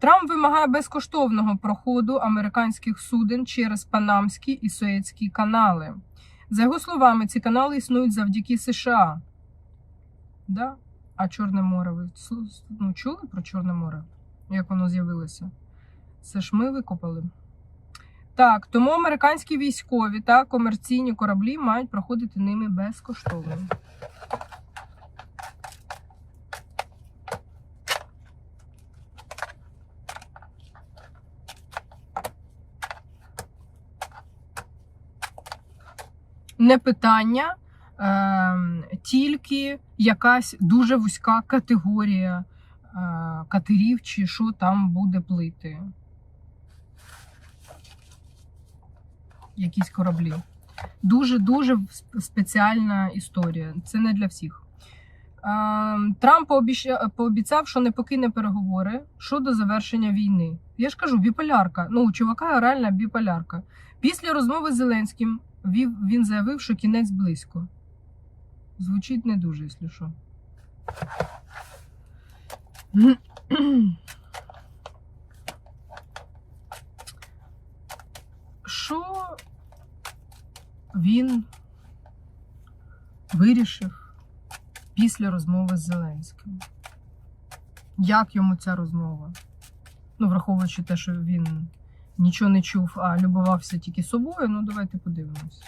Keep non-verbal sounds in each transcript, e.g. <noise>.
Трамп вимагає безкоштовного проходу американських суден через Панамські і Суецькі канали. За його словами, ці канали існують завдяки США. Да? А Чорне море, ви ну, чули про Чорне море? Як воно з'явилося? Це ж ми викопали. Так, тому американські військові та комерційні кораблі мають проходити ними безкоштовно. Не питання, е, тільки якась дуже вузька категорія е, катерів, чи що там буде плити. Якісь кораблі. Дуже-дуже спеціальна історія. Це не для всіх. Е, Трамп пообіцяв, що не покине переговори щодо завершення війни. Я ж кажу, біполярка. Ну, у чувака реальна біполярка. Після розмови з Зеленським він заявив, що кінець близько. Звучить не дуже, якщо що. Що він вирішив після розмови з Зеленським? Як йому ця розмова? Ну, враховуючи те, що він нічого не чув, а любувався тільки собою, ну давайте подивимось.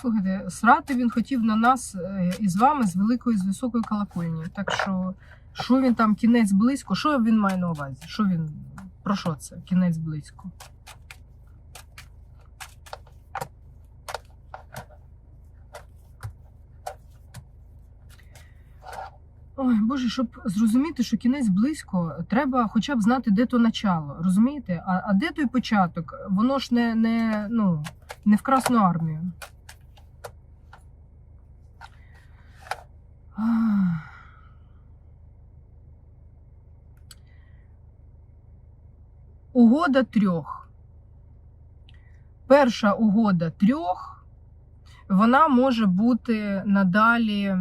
Слухайте, срати він хотів на нас е, із вами з великої з високої колокольні. Так що, що він там кінець близько? Що він має на увазі? Що він про що це? Кінець близько? Ой, Боже, щоб зрозуміти, що кінець близько, треба хоча б знати, де то начало. Розумієте? А, а де той початок? Воно ж не, не, ну, не в Красну армію. Угода трьох. Перша угода трьох, вона може бути надалі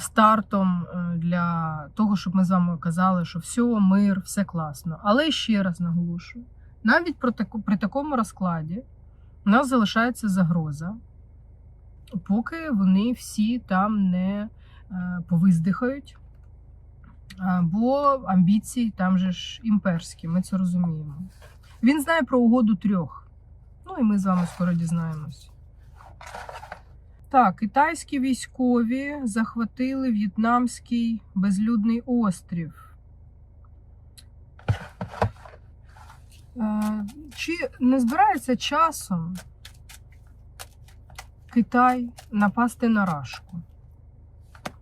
стартом е, для того, щоб ми з вами казали, що все, мир, все класно. Але ще раз наголошую: навіть при, такому розкладі у нас залишається загроза, поки вони всі там не е, повиздихають. Бо амбіції там же ж імперські, ми це розуміємо. Він знає про угоду трьох. Ну і ми з вами скоро дізнаємось. Так, китайські військові захватили в'єтнамський безлюдний острів. Е, Чи не збирається часом Китай напасти на Рашку?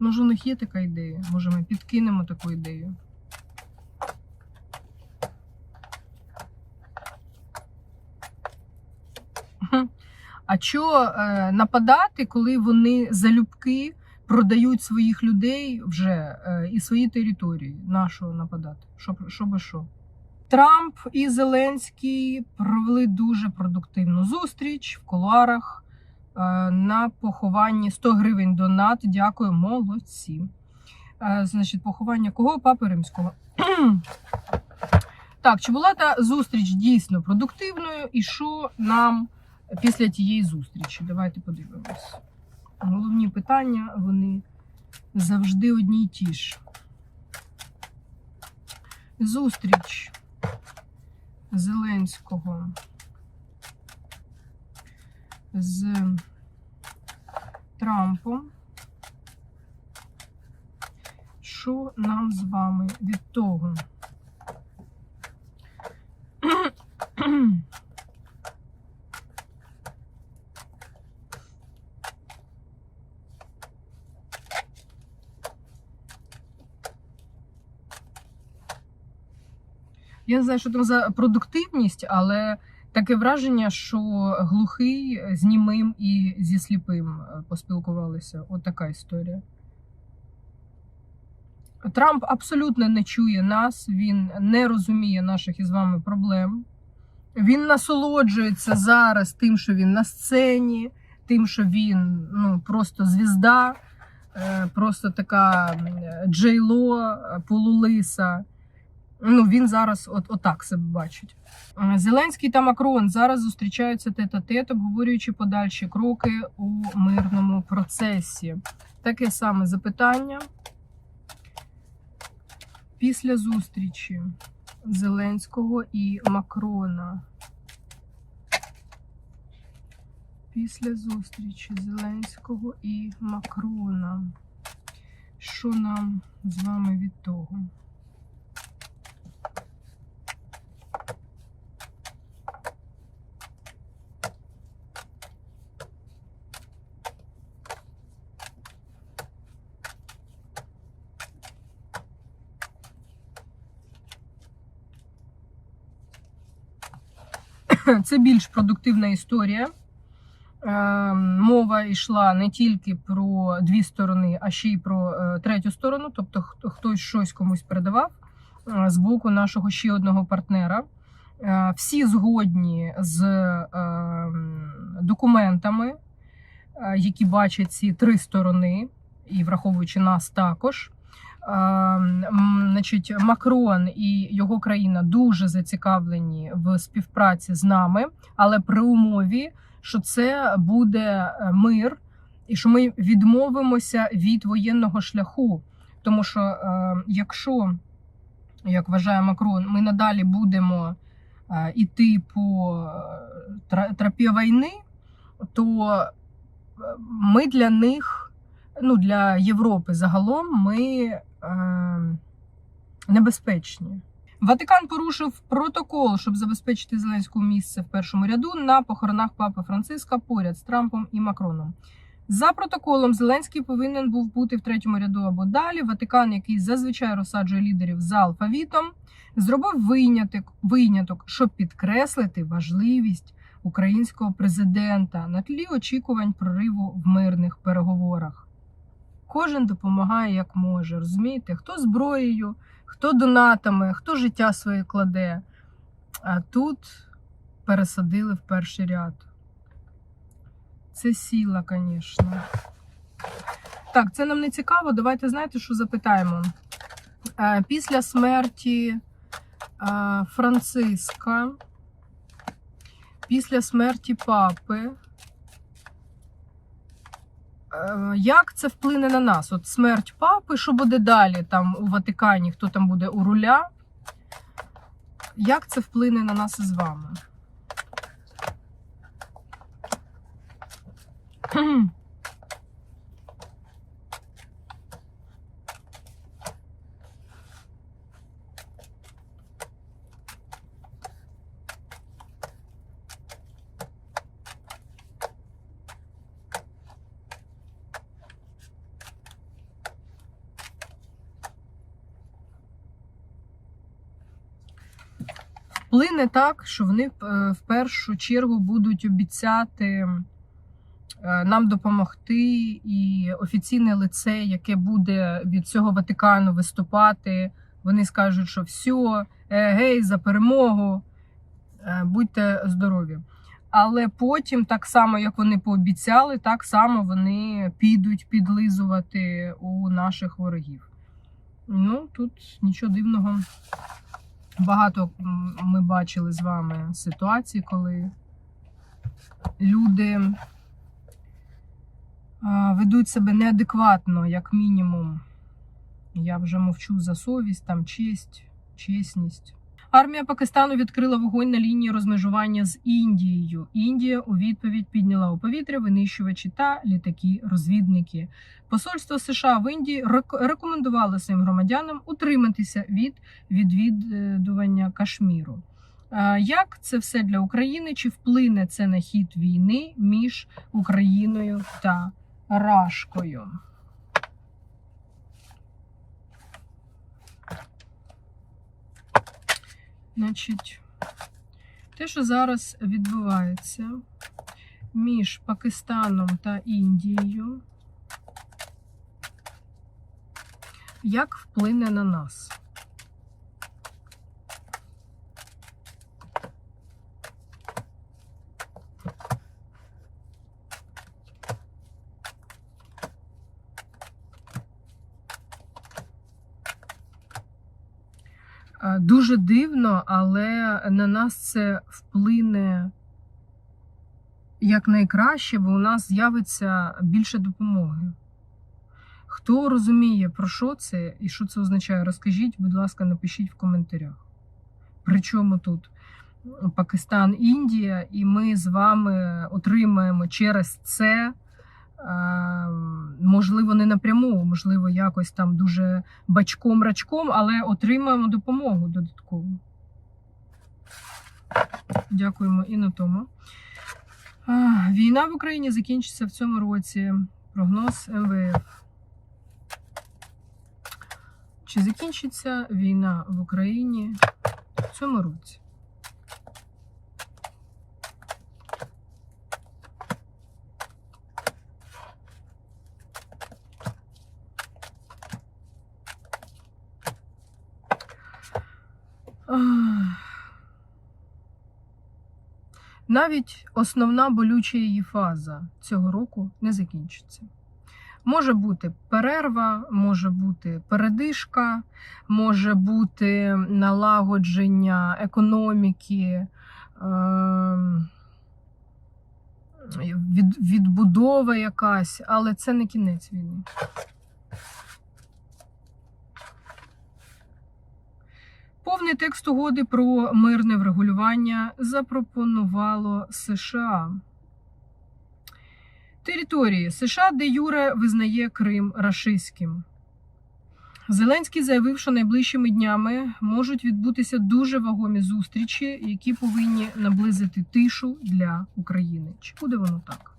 Може, у них є така ідея? Може, ми підкинемо таку ідею? А що е, нападати, коли вони залюбки продають своїх людей вже е, і свої території? На що нападати? Що, що би що? Трамп і Зеленський провели дуже продуктивну зустріч в кулуарах е, на похованні 100 гривень донат. Дякую, молодці. Е, Значить, поховання кого? Папи Римського. <clears throat> Так, чи була та зустріч дійсно продуктивною, і що нам після тієї зустрічі? Давайте подивимось. Головні питання вони завжди одні й ті ж. Зустріч Зеленського з Трампом. Що нам з вами від того? Я не знаю, що там за продуктивність, але таке враження, що глухий з німим і зі сліпим е, поспілкувалися. От така історія. Трамп абсолютно не чує нас, він не розуміє наших із вами проблем. Він насолоджується зараз тим, що він на сцені, тим, що він ну, просто звізда, е, просто така е, джейло, е, полулиса. Ну, він зараз от, отак себе бачить. Е, Зеленський та Макрон зараз зустрічаються тет-а-тет, обговорюючи подальші кроки у мирному процесі. Таке саме запитання. Після зустрічі Зеленського і Макрона. Після зустрічі Зеленського і Макрона. Що нам з вами від того? <clears throat> Це більш продуктивна історія. Е, Мова йшла не тільки про дві сторони, а ще й про е, третю сторону. Тобто, хто- хтось щось комусь передавав е, з боку нашого ще одного партнера. Всі згодні з документами, які бачать ці три сторони, і враховуючи нас також. Значить, Макрон і його країна дуже зацікавлені в співпраці з нами, але при умові, що це буде е, мир, і що ми відмовимося від воєнного шляху. Тому що е, якщо, як вважає Макрон, ми надалі будемо по е, тра- тропі війни, то ми для них, ну для Європи загалом, ми небезпечні. Ватикан порушив протокол, щоб забезпечити Зеленському місце в першому ряду на похоронах папи Франциска поряд з Трампом і Макроном. За протоколом Зеленський повинен був бути в третьому ряду або далі. Ватикан, який зазвичай розсаджує лідерів за алфавітом, зробив виняток, виняток, щоб підкреслити важливість українського президента на тлі очікувань прориву в мирних переговорах. Кожен допомагає як може, розумієте? Хто зброєю, хто донатами, хто життя своє кладе. А тут пересадили в перший ряд. Це сіла, звісно. Так, це нам не цікаво. Давайте знаєте, що запитаємо. Е, Після смерті е, Франциска, після смерті папи. Е, Як це вплине на нас? От смерть папи, що буде далі там у Ватикані, хто там буде у руля? Як це вплине на нас із вами? Кхм. Вплине так, що вони е, в першу чергу будуть обіцяти е, нам допомогти, і офіційне лице, яке буде від цього Ватикану виступати, вони скажуть, що все, гей, за перемогу, е, будьте здорові. Але потім, так само як вони пообіцяли, так само вони підуть підлизувати у наших ворогів. Ну тут нічого дивного. Багато ми бачили з вами ситуацій, коли люди ведуть себе неадекватно, як мінімум. Я вже мовчу за совість, там честь, чесність. Армія Пакистану відкрила вогонь на лінії розмежування з Індією. Індія у відповідь підняла у повітря винищувачі та літаки-розвідники. Посольство США в Індії рек- рекомендувало своїм громадянам утриматися від відвідування Кашміру. Як це все для України? Чи вплине це на хід війни між Україною та Рашкою? Значить, те, що зараз відбувається між Пакистаном та Індією, як вплине на нас? Дуже дивно, але на нас це вплине як найкраще, бо у нас з'явиться більше допомоги. Хто розуміє, про що це і що це означає, розкажіть, будь ласка, напишіть в коментарях. Причому тут Пакистан, Індія, і ми з вами отримаємо через це, можливо, не напряму, можливо, якось там дуже бачком-рачком, але отримаємо допомогу додаткову. Дякуємо і на тому. Війна в Україні закінчиться в цьому році. Прогноз МВФ. Чи закінчиться війна в Україні в цьому році? Навіть основна болюча її фаза цього року не закінчиться. Може бути перерва, може бути передишка, може бути налагодження економіки, ем, від, відбудова якась, але це не кінець війни. Повний текст угоди про мирне врегулювання запропонувало США. Території США, де Юре визнає Крим рашистським. Зеленський заявив, що найближчими днями можуть відбутися дуже вагомі зустрічі, які повинні наблизити тишу для України. Чи буде воно так?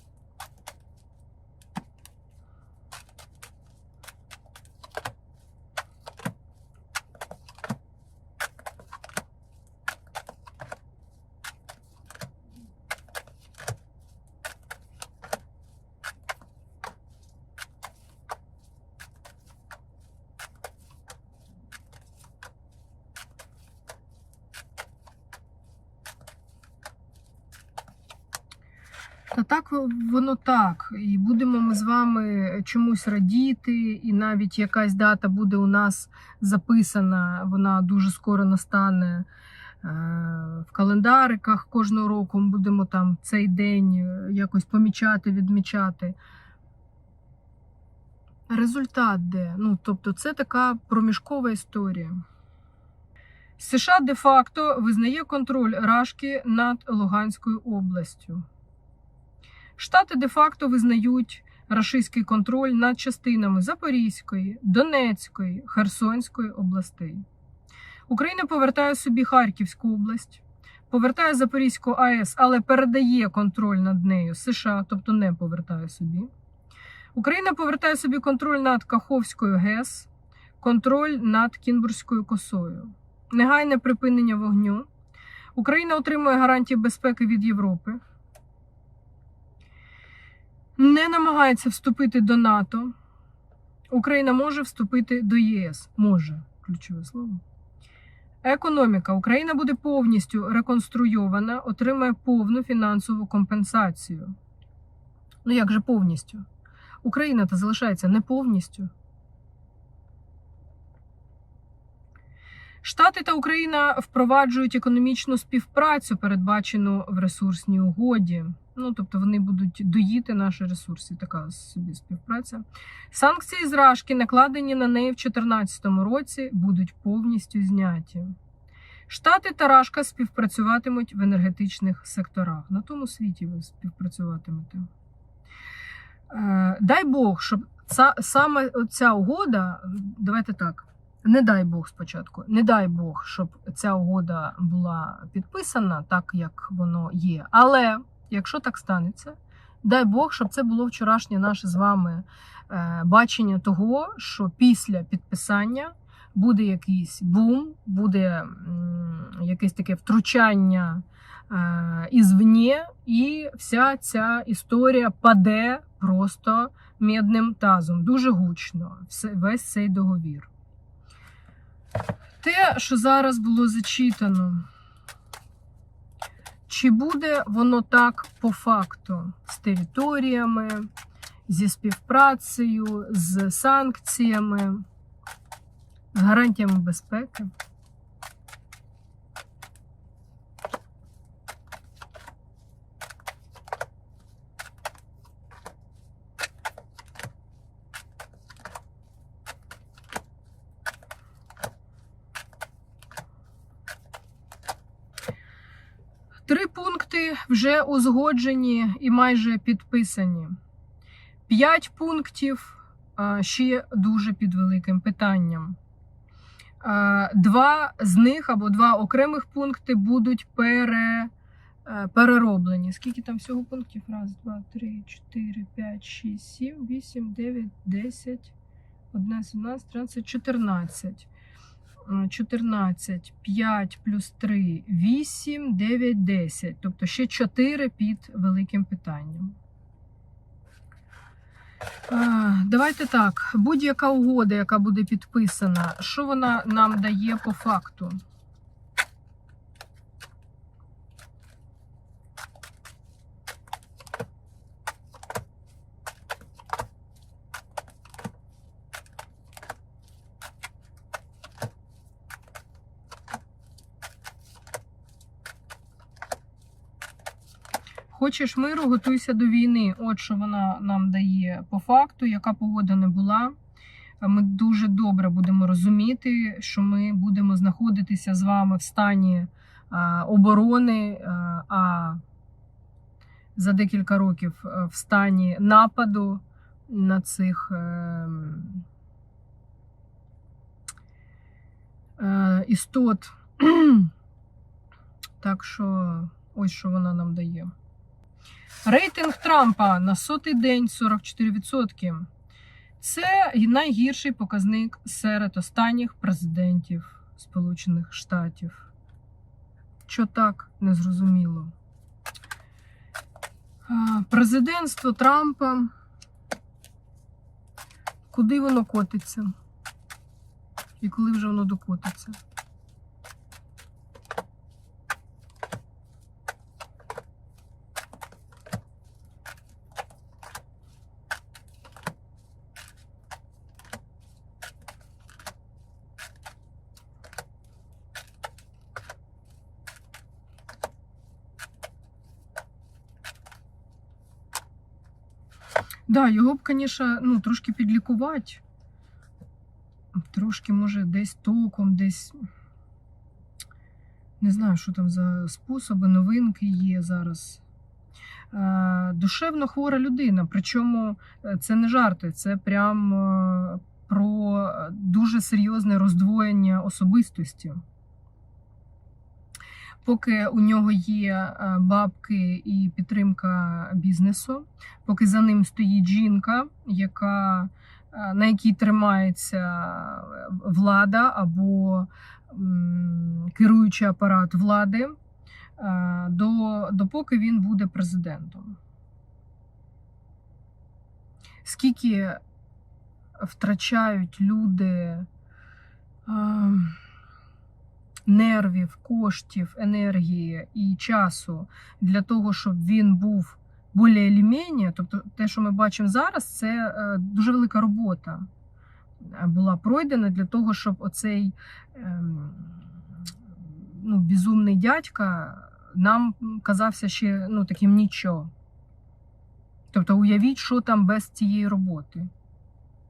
Та так воно так. І будемо ми з вами чомусь радіти, і навіть якась дата буде у нас записана, вона дуже скоро настане е, в календариках кожного року. Ми будемо там цей день е, якось помічати, відмічати. Результат де? Ну, тобто, це така проміжкова історія. США де-факто визнає контроль Рашки над Луганською областю. Штати де-факто визнають рашистський контроль над частинами Запорізької, Донецької, Херсонської областей. Україна повертає собі Харківську область, повертає Запорізьку АЕС, але передає контроль над нею США, тобто не повертає собі. Україна повертає собі контроль над Каховською ГЕС, контроль над Кінбурзькою косою, негайне припинення вогню. Україна отримує гарантії безпеки від Європи не намагається вступити до НАТО. Україна може вступити до ЄС. Може, ключове слово. Економіка. Україна буде повністю реконструйована, отримає повну фінансову компенсацію. Ну як же повністю? Україна то залишається не повністю. Штати та Україна впроваджують економічну співпрацю, передбачену в ресурсній угоді. Ну, тобто вони будуть доїти наші ресурси, така собі співпраця. Санкції з Рашки, накладені на неї в 2014 році, будуть повністю зняті. Штати та Рашка співпрацюватимуть в енергетичних секторах. На тому світі ви співпрацюватимете. Е, дай Бог, щоб ця, саме ця угода, давайте так. Не дай Бог спочатку, не дай Бог, щоб ця угода була підписана так, як воно є. Але якщо так станеться, дай Бог, щоб це було вчорашнє наше з вами е, бачення того, що після підписання буде якийсь бум, буде якесь таке втручання е, ізвні, і вся ця історія паде просто медним тазом, дуже гучно, весь цей договір. Те, що зараз було зачитано, чи буде воно так по факту з територіями, зі співпрацею, з санкціями, з гарантіями безпеки? Три пункти вже узгоджені і майже підписані. П'ять пунктів ще дуже під великим питанням. Два з них або два окремих пункти будуть пере, е, перероблені. Скільки там всього пунктів? Раз, два, три, чотири, п'ять, шість, сім, вісім, дев'ять, десять, одна, сімнадцять, тринадцять, чотирнадцять. 14, 5 плюс 3, 8, 9, 10. Тобто ще 4 під великим питанням. Давайте так. Будь-яка угода, яка буде підписана, що вона нам дає по факту? Хочеш миру, готуйся до війни. От що вона нам дає по факту, яка погода не була. Ми дуже добре будемо розуміти, що ми будемо знаходитися з вами в стані оборони, а, за декілька років в стані нападу на цих е, е, істот. <clears throat> Так що ось що вона нам дає. Рейтинг Трампа на сотий день 44%. Це найгірший показник серед останніх президентів Сполучених Штатів. Що так незрозуміло. Президентство Трампа. Куди воно котиться? І коли вже воно докотиться? Да, його б, звісно, ну, трошки підлікувати. Трошки, може, десь током, десь. Не знаю, що там за способи, новинки є зараз. Е, Душевно хвора людина. Причому е, це не жарти, це прям е, про дуже серйозне роздвоєння особистості. Поки у нього є е, бабки і підтримка бізнесу, поки за ним стоїть жінка, яка, е, на якій тримається влада або керуючий апарат влади, е, до, допоки він буде президентом. Скільки втрачають люди. Нервів, коштів, енергії і часу для того, щоб він був більш-менш, тобто те, що ми бачимо зараз, це е, дуже велика робота е, була пройдена для того, щоб оцей ем, ну, безумний дядька нам казався ще ну, таким нічого. Тобто, уявіть, що там без цієї роботи.